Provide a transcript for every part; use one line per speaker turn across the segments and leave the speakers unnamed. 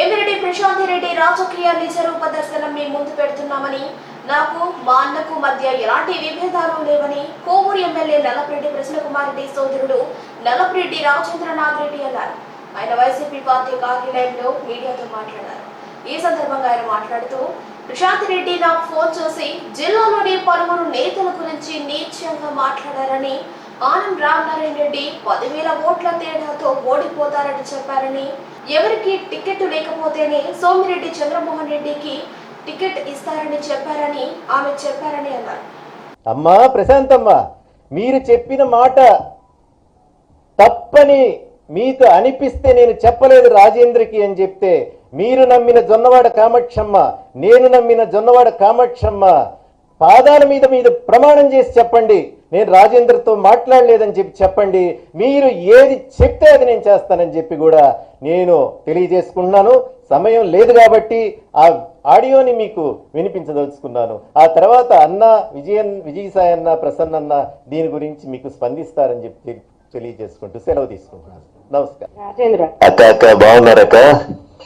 వేమిరెడ్డి ప్రశాంత్ రెడ్డి రాజకీయ నిజరు ప్రదర్శనం ముందు పెడుతున్నామని నాకు మా అన్నకు మధ్య ఎలాంటి విభేదాలు లేవని కోవూరు ఎమ్మెల్యే నల్లపరెడ్డి కృష్ణకుమార్ రెడ్డి సోదరుడు నల్లపరెడ్డి రామచంద్రనాథ్ రెడ్డి అన్నారు. ఆయన వైసీపీ పార్టీ కార్యాలయంలో మీడియాతో మాట్లాడారు. ఈ సందర్భంగా ఆయన మాట్లాడుతూ ప్రశాంత్ రెడ్డి నాకు ఫోన్ చేసి జిల్లాలోని పలువురు నేతల గురించి నీచంగా మాట్లాడారని ఆనం రామనారాయణ రెడ్డి పదివేల ఓట్ల తేడాతో ఓడిపోతారని చెప్పారని. ఎవరికి టికెట్ లేకపోతేనే సోమిరెడ్డి చంద్రమోహన్ రెడ్డికి టికెట్ ఇస్తారని చెప్పారని ఆమె చెప్పారని అన్నారు.
అమ్మా ప్రశాంతమ్మ మీరు చెప్పిన మాట తప్పని మీకు అనిపిస్తే నేను చెప్పలేదు రాజేంద్రకి అని చెప్తే మీరు నమ్మిన జొన్నవాడ కామాక్షమ్మ నేను నమ్మిన జొన్నవాడ కామాక్షమ్మ పాదాల మీద మీద ప్రమాణం చేసి చెప్పండి. నేను రాజేంద్రతో మాట్లాడలేదని చెప్పి చెప్పండి. మీరు ఏది చెప్తే అది నేను చేస్తానని చెప్పి కూడా నేను తెలియజేసుకున్నాను సమయం లేదు కాబట్టి ఆ ఆడియోని మీకు వినిపించదలుచుకున్నాను. ఆ తర్వాత అన్న విజయన్ విజయసాయి అన్న ప్రసన్న అన్న దీని గురించి మీకు స్పందిస్తారని చెప్పి తెలి- తెలియజేసుకుంటూ సెలవు తీసుకుంటున్నాను. నమస్కారం.
రాజేంద్ర.
అక్క అక్క బాగున్నారక్క?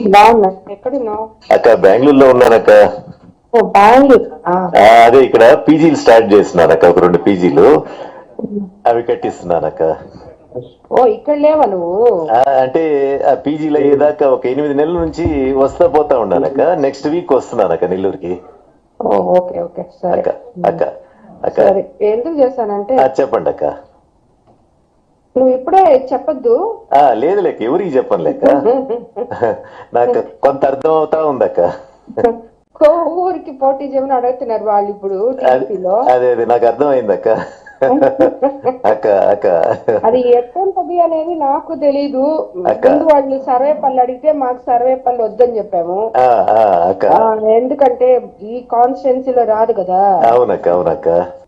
బాగున్నా. ఎక్కడున్నావు?
అక్క బెంగళూరులో ఉన్నానక్క అదే ఇక్కడ పీజీలు స్టార్ట్ చేస్తున్నానక్క ఒక రెండు పీజీలు. అవి కట్టిస్తున్నానక్క
ఓ ఇక్కడ లేవా నువ్వు?
అంటే ఆ పీజీలు అయ్యేదాకా ఒక ఎనిమిది నెలల నుంచి వస్తా పోతా ఉన్నానక్క నెక్స్ట్ వీక్ వస్తున్నానక్క నెల్లూరుకి.
ఓకే ఓకే సరే.
అక్క అక్క అక్క.
ఎందుకు చేశానంటే
చెప్పండి అక్క.
నువ్వు ఇప్పుడే చెప్పొద్దు.
ఆ, లేదు లేక ఎవరికి చెప్పను లేక. నాకు కొంత అర్థం అవుతా ఉందక్క
ఊరికి పోటీ చేయమని అడుగుతున్నారు వాళ్ళు ఇప్పుడు
అది-
టీడీపీలో
అదే అదే నాకు అర్థమైందక్క అక్క. అక్క
అది ఎట్టంతది అనేది నాకు తెలీదు.
అక్క.
ముందు వాళ్ళు సర్వే పనులు అడిగితే మాకు సర్వే పనులు వద్దని చెప్పాము.
అక్క.
ఎందుకంటే ఈ కాన్స్టిట్యున్సీలో రాదు కదా.
అవునక్క అవునక్క.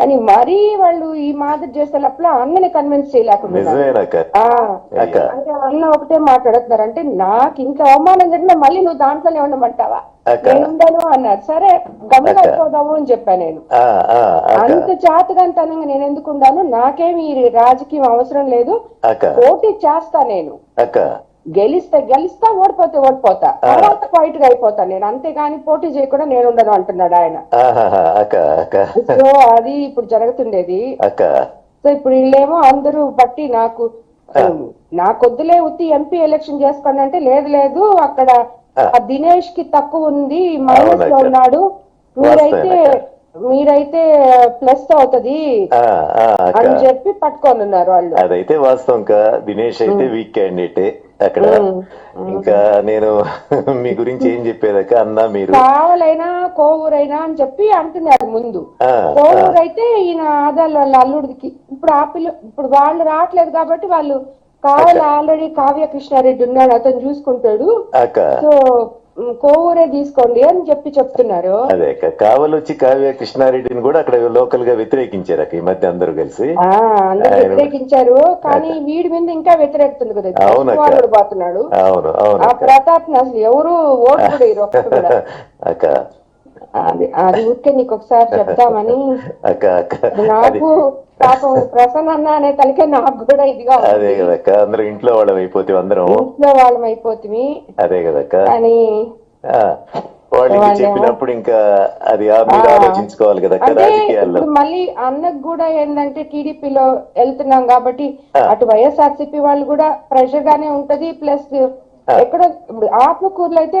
కానీ మరీ వాళ్ళు ఈ మాదిరి చేసేటప్పుడు అన్నని కన్విన్స్ చేయలేకుండా అంటే అన్న ఒకటే మాట్లాడుతున్నారు. అంటే నాకు ఇంకా అవమానం జరిగినా మళ్ళీ నువ్వు దాంట్లోనే ఉండమంటావా. నేను ఉండను అన్నారు. సరే. అయిపోదాము అని చెప్పాను నేను. అంత జాతకంతనంగా నేను ఎందుకు ఉండాను? నాకేమి ఈ రాజకీయం అవసరం లేదు. పోటీ చేస్తా నేను. గెలిస్తే గెలిస్తా ఓడిపోతే ఓడిపోతా. తర్వాత ఫైట్గా అయిపోతా. నేను అంతేగాని పోటీ చేయకుండా నేను ఉండను అంటున్నాడు ఆయన. సో అది ఇప్పుడు జరుగుతుండేది. సో ఇప్పుడు వీళ్ళేమో అందరూ బట్టి నాకు నాకొద్దులే ఉత్తి ఎంపీ ఎలక్షన్ చేసుకోండి అంటే లేదు లేదు. అక్కడ ఆ. దినేష్కి తక్కువ ఉంది.
మైనస్లో.
ఉన్నాడు. మీరైతే. మీరైతే ప్లస్ అవుతది. అని చెప్పి పట్టుకొని ఉన్నారు వాళ్ళు.
అదైతే వాస్తవం దినేష్ అయితే వీక్ క్యాండిడేటే అక్కడ. ఇంకా నేను మీ గురించి ఏం చెప్పేదక్క? అన్నా మీరు.
కావాలైనా కోవూరైనా అని చెప్పి అంటున్నారు ముందు. కోవూరు అయితే ఈయన ఆదాలు వాళ్ళ అల్లుడికి. ఇప్పుడు ఆ పిల్ల ఇప్పుడు వాళ్ళు రావట్లేదు కాబట్టి వాళ్ళు కావాలి ఆల్రెడీ కావ్య కృష్ణారెడ్డి ఉన్నాడు అతను చూసుకుంటాడు. సో కోవూరే తీసుకోండి అని చెప్పి చెప్తున్నారు.
అదే కావలొచ్చి కావ్య కృష్ణారెడ్డిని కూడా అక్కడ లోకల్గా వ్యతిరేకించారు ఈ మధ్య అందరూ కలిసి.
వ్యతిరేకించారు కానీ వీడి మీద ఇంకా వ్యతిరేకుతుంది కదా పోతున్నాడు.
అవును అవును
ఆ ప్రతాప్ అసలు ఎవరు ఓటు కూడా అది ఊరికే నీకు ఒకసారి చెప్తామని నాకు పాపం ప్రసన్న అన్న అనే తలకే నాకు కూడా ఇదిగా.
అదే కదక్క అందరూ ఇంట్లో వాళ్ళం అయిపోతే అందరం
ఇంట్లో వాళ్ళం అయిపోతుంది
అదే కదక్క ఆ, వాళ్ళకి చెప్పినప్పుడు ఇంకా అది మీరు. ఆలోచించుకోవాలి
అంటే
రాజకీయాల్లో
మళ్ళీ అన్నకు కూడా ఏంటంటే టీడీపీలో వెళ్తున్నాం కాబట్టి. అటు వైఎస్ఆర్సీపీ వాళ్ళు కూడా ప్రెషర్ గానే ఉంటది ప్లస్ ఎక్కడ ఆత్మకూరులో అయితే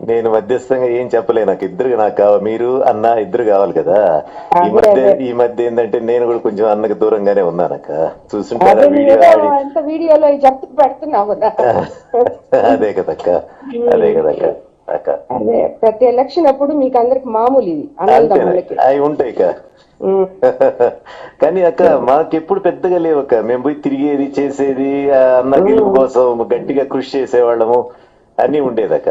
నేను మధ్యస్థంగా ఏం చెప్పలే నాకు ఇద్దరు నాకు కావాలి మీరు అన్న ఇద్దరు కావాలి కదా. ఈ మధ్య. ఈ మధ్య ఏంటంటే నేను కూడా కొంచెం అన్నకి దూరంగానే ఉన్నానక్క చూస్తుంటారా
అదే
వీడియో
వీడియోలో పెడుతున్నావు
అదే కదక్క అదే కదక్క అక్క.
ప్రతి ఎలక్షన్ అప్పుడు మీకు అందరికి మామూలు ఇది
అవి ఉంటాయి అక్క. కానీ అక్క మాకెప్పుడు పెద్దగా లేవక్క మేము పోయి తిరిగేది చేసేది అన్న గెలుపు కోసం గట్టిగా కృషి చేసేవాళ్ళము. అన్ని ఉండేదక్క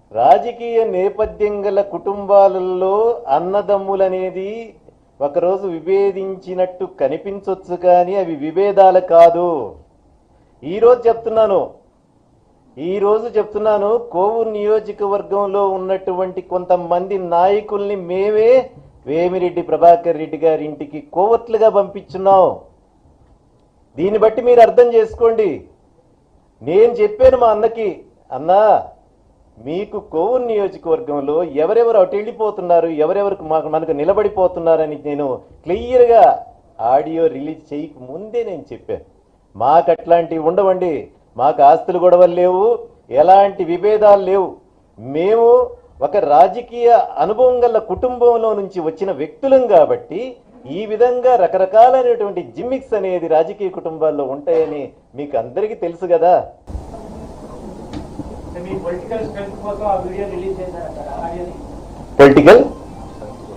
రాజకీయ నేపథ్యం గల కుటుంబాలలో అన్నదమ్ములనేది ఒకరోజు విభేదించినట్టు కనిపించవచ్చు కానీ అవి విభేదాలు కాదు. ఈరోజు చెప్తున్నాను. ఈరోజు చెప్తున్నాను కోవూరు నియోజకవర్గంలో ఉన్నటువంటి కొంతమంది నాయకుల్ని మేమే వేమిరెడ్డి ప్రభాకర్ రెడ్డి గారి ఇంటికి కోవట్లుగా పంపించున్నాం. దీన్ని బట్టి మీరు అర్థం చేసుకోండి. నేను చెప్పాను మా అన్నకి అన్నా మీకు కోవూరు నియోజకవర్గంలో ఎవరెవరు అటు వెళ్ళిపోతున్నారు ఎవరెవరికి మాకు మనకు నిలబడిపోతున్నారని నేను క్లియర్గా ఆడియో రిలీజ్ చేయక ముందే నేను చెప్పాను. మాకు అట్లాంటివి ఉండవండి. మాకు ఆస్తులు గొడవలు లేవు ఎలాంటి విభేదాలు లేవు. మేము ఒక రాజకీయ అనుభవం గల కుటుంబంలో నుంచి వచ్చిన వ్యక్తులం కాబట్టి ఈ విధంగా రకరకాలైనటువంటి జిమ్మిక్స్ అనేది రాజకీయ కుటుంబాల్లో ఉంటాయని మీకు అందరికీ తెలుసు కదా
మీ పొలిటికల్ స్ట్రెంత్ కోసం ఆ వీడియో రిలీజ్ చేశారు అక్కడ ఆడియోని
పొలిటికల్